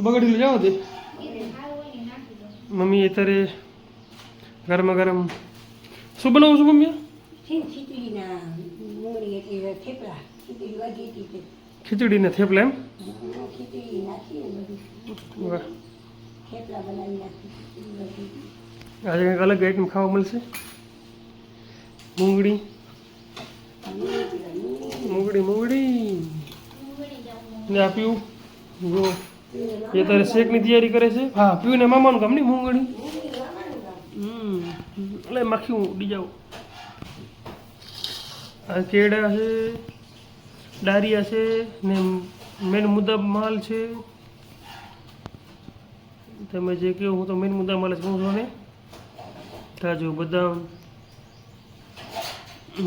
બગડી જાઓ દે મમ્મી અત્યારે ગરમા ગરમ શું બનાવું છું મમ્મી? ખીચડીના થેપલા. એમ? આજે કંઈક અલગ આઈટમ ખાવા મળશે? મૂંગળી. મૂંગળી મૂંગળી. ને આપ્યું જો. એ તારે શેકની તૈયારી કરે છે? હા. પીવું ને મામાનું કામ નહીં મૂંગળી? હમ. એટલે માખી હું ઉડી જાઉં આ કેળા છે ડારિયા છે ને મેન મુદ્દા માલ છે. તમે જે કહો હું તો મેન મુદ્દા માલ કહું છું ને કાજુ બદામ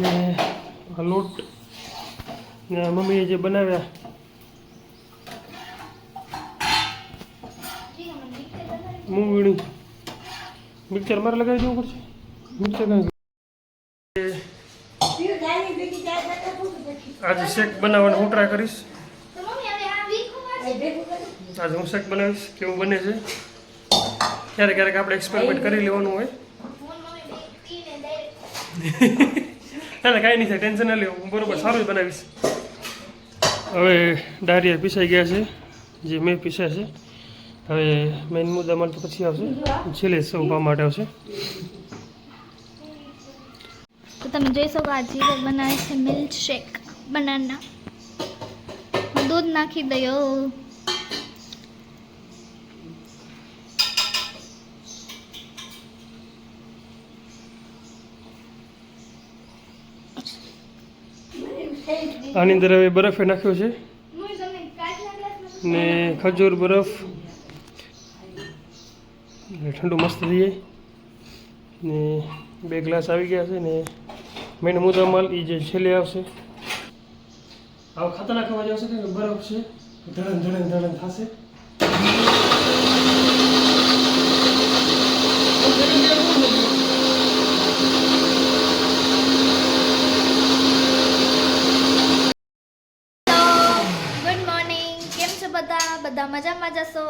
ને લોટ. ને મમ્મીએ જે બનાવ્યા મૂંગળી મિક્સર મારે લગાવી દેવું પડશે? મિક્સર આજે શેક બનાવવાનો હું ટ્રાય કરીશ. આજે હું શેક બનાવીશ કેવું બને છે. ક્યારેક ક્યારેક આપણે એક્સપેરિમેન્ટ કરી લેવાનું હોય. ના કાંઈ નહીં થાય, ટેન્શન ના લેવું. હું બરોબર સારું જ બનાવીશ. હવે ડારિયા પીસાઈ ગયા છે. જે મેં પીસ્યા છે. હવે મેઇન મુદ્દા મળતો તો પછી આવશે. છેલ્લે પાવા માટે આવશે. તો તમે જોઈ શકો આ બનાવે છે મિલ્ક શેક બનાના દૂધ નાખી દયો. આની અંદર હવે બરફ નાખ્યો છે. ને ખજૂર બરફ ને ઠંડુ મસ્ત થઈ જાય ને બે ગ્લાસ આવી ગયા છે ને મેન મુદ્દા માલ એ જે છેલ્લે આવશે. આવો ખાતર નાખવા આવશે કે બરફ છે ધડન ધડન ધડન થશે. બધા? બધા મજામાં જશો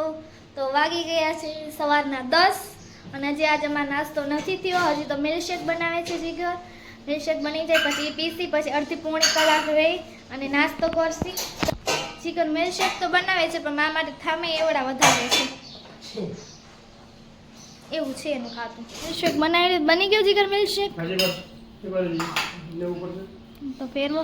તો વાગી ગયા છે સવારના દસ અને હજી આજે અમારો નાસ્તો નથી થયો. હજી તો મિલ્કશેક બનાવે છે જીગર. મિલ્કશેક બની જાય પછી પીસી પછી અડધી પોણી કલાક રહી અને નાસ્તો કરશી. જીગર મિલ્કશેક તો બનાવે છે પણ મારા માટે થામે એવડા વધારે છે. એવું છે એનું ખાતું. મિલ્કશેક બનાવી બની ગયો જીગર મિલ્કશેક તો ફેરવો.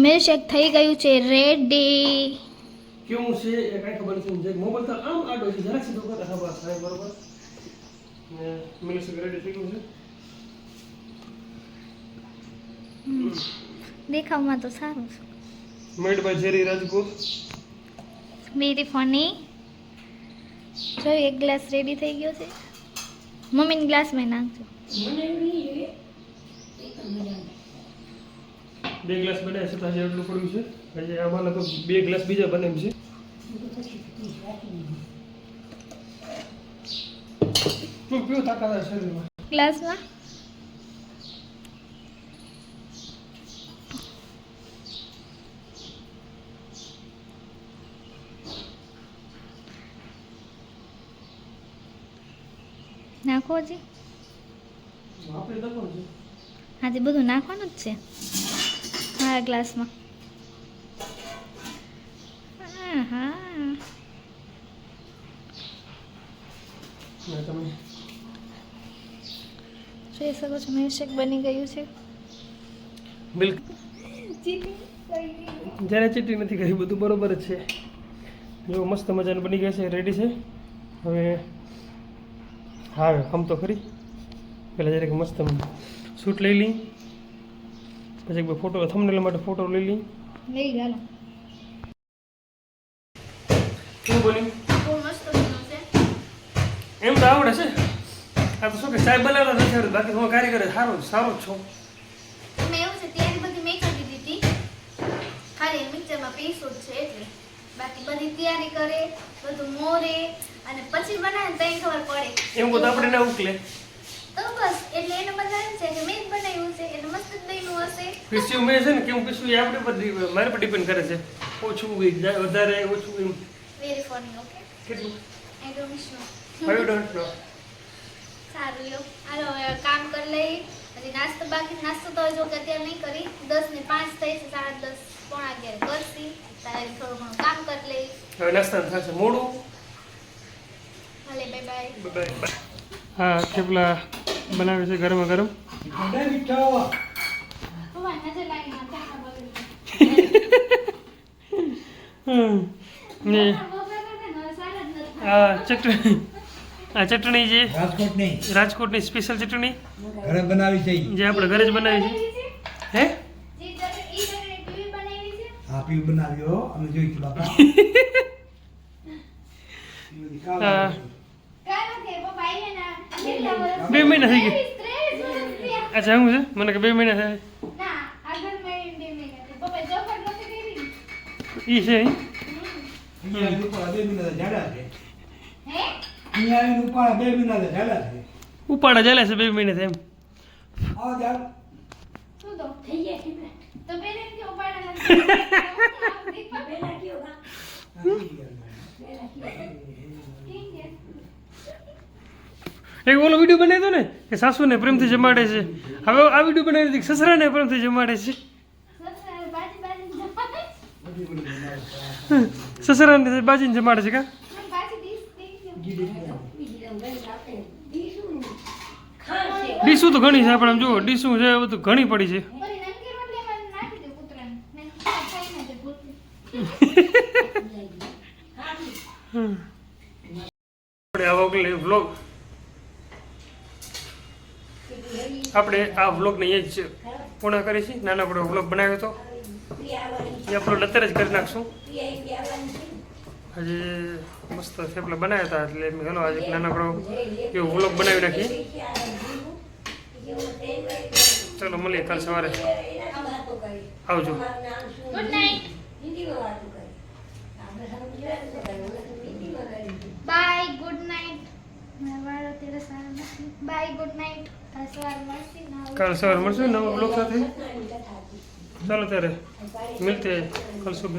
તો મિલ્કશેક થઈ ગયું છે રેડી કેવું છે એ કઈ ખબર નથી. મોબાઈલ તો આમ આડો છે જરાક સીધો કર. હા બસ હા બરોબર. ને મિલ્ક રેડી થઈ ગયું છે. દેખાવમાં તો સારું છે. મેડ બાય જેરી રાજકોટ મેરી ફની જો એક ગ્લાસ રેડી થઈ ગયો છે. મમ્મીને ગ્લાસમાં નાખજો મને એવું નહીં જોઈએ એ તો મજા આવે બે ગ્લાસ બને છે તાજે એટલું પડ્યું છે. એટલે આમાં લગભગ બે ગ્લાસ બીજા બને છે. પીવું તાકાત શરીરમાં ગ્લાસમાં? નાખો હજી. આજે બધું નાખવાનું જ છે. મારા ગ્લાસમાં. હા હા તમે જોઈ શકો છો મિલ્કશેક બની ગયું છે. મિલ્ક. જ્યારે ચીટી નથી કરી બધું બરોબર જ છે. જો મસ્ત મજાનું બની ગયા છે રેડી છે. હવે હા હમ તો ખરી. પહેલાં જરાક મસ્ત સૂટ લઈ લઈ. પછી એક ફોટો થંબનેલ માટે ફોટો લઈ લઈ. લઈ ગયા શું બોલ્યું બહુ મસ્ત બન્યું છે. એમ તો આવડે છે. આ તો શું કે સાહેબ બનાવતા નથી આવડે બાકી હું કારીગર સારો સારો છો. મેં એવું છે તૈયારી બધી મેં કરી દીધી ખાલી મિક્સરમાં પીસું છે એટલે. બાકી બધી તૈયારી કરે બધું મોરે અને પછી બનાવે તઈ ખબર પડે. એમ બધું આપણે ના ઉકલે. તો બસ એટલે એને બધાને છે કે મેં બનાવ્યું છે એટલે મસ્ત જ બન્યું હશે. પીસ્યું મેં છે ને કેમ પીસ્યું એ આપણે પર ડી- પર ડિપેન્ડ કરે છે. ઓછું હોય, જા- વધારે ઓછું એમ. વેરી ફની ઓકે કેટલું? I don't know five don't know સારું લો હાલો કામ કરી લઈ હજી નાસ્તો બાકી નાસ્તો તો જો કે અત્યારે નહીં કરી. દસ ને પાંચ થઈ છે સાડા દસ પોણા અગિયાર કરશી. તારે થોડું ઘણું કામ કરી લઈ હવે નાસ્તા થશે મોડું. ભલે બાય બાય બાય હા થેપલા. બનાવે છે ગરમા ગરમ? આ ચટણી જે રાજકોટ રાજકોટની સ્પેશિયલ ચટણી? ઘરે બનાવી છે જે આપણે ઘરે જ બનાવી છે. હે? હા પીવું બનાવ્યો અમે જોઈશું બાપા હા. કારણ કે પપ્પા આવીને ના કેટલા વર્ષ બે મહિના થઈ ગયા. અચ્છા શું છે મને કે બે મહિના થાય? ઈ છે અહીં. અહીંયા આવીને ઉપાડા બે મહિના છે હે અહીંયા એક ઓલો વીડિયો બનાવી દો ને કે સાસુને પ્રેમથી જમાડે છે. હવે આ વીડિયો બનાવી દીધી સસરાને પ્રેમથી જમાડે છે. સસરાને બાજીને જમાડે છે કા? ડીશ આપણે તો ઘણી છે આપણે આમ જુઓ ડીશું છે બધું ઘણી પડી છે. નંકી રોટલીમાં નાખી દો કૂતરાને. નંકી ખાઈને જ ભૂલતી. હમ. આપણે આ વગલે વ્લોગ આપણે આ વ્લોગને અહીંયા જ પૂર્ણ કરી છીએ. નાનકડો વ્લોગ બનાવ્યો હતો. એ અપલોડ અત્યારે જ કરી નાખશું. આજે મસ્ત થેપલા બનાવ્યા હતા એટલે મેં ચાલો આજે નાનકડો એવો વ્લોગ બનાવી નાખીએ. ચલો મળીએ કાલ સવારે. આવજો. Good night bye good night મારા વાળ અત્યારે સારા નથી બાય ગુડ નાઇટ કાલ સવારે મળશે નવા બ્લોક સાથે? ચાલો ત્યારે મિલતે કલ સુબહ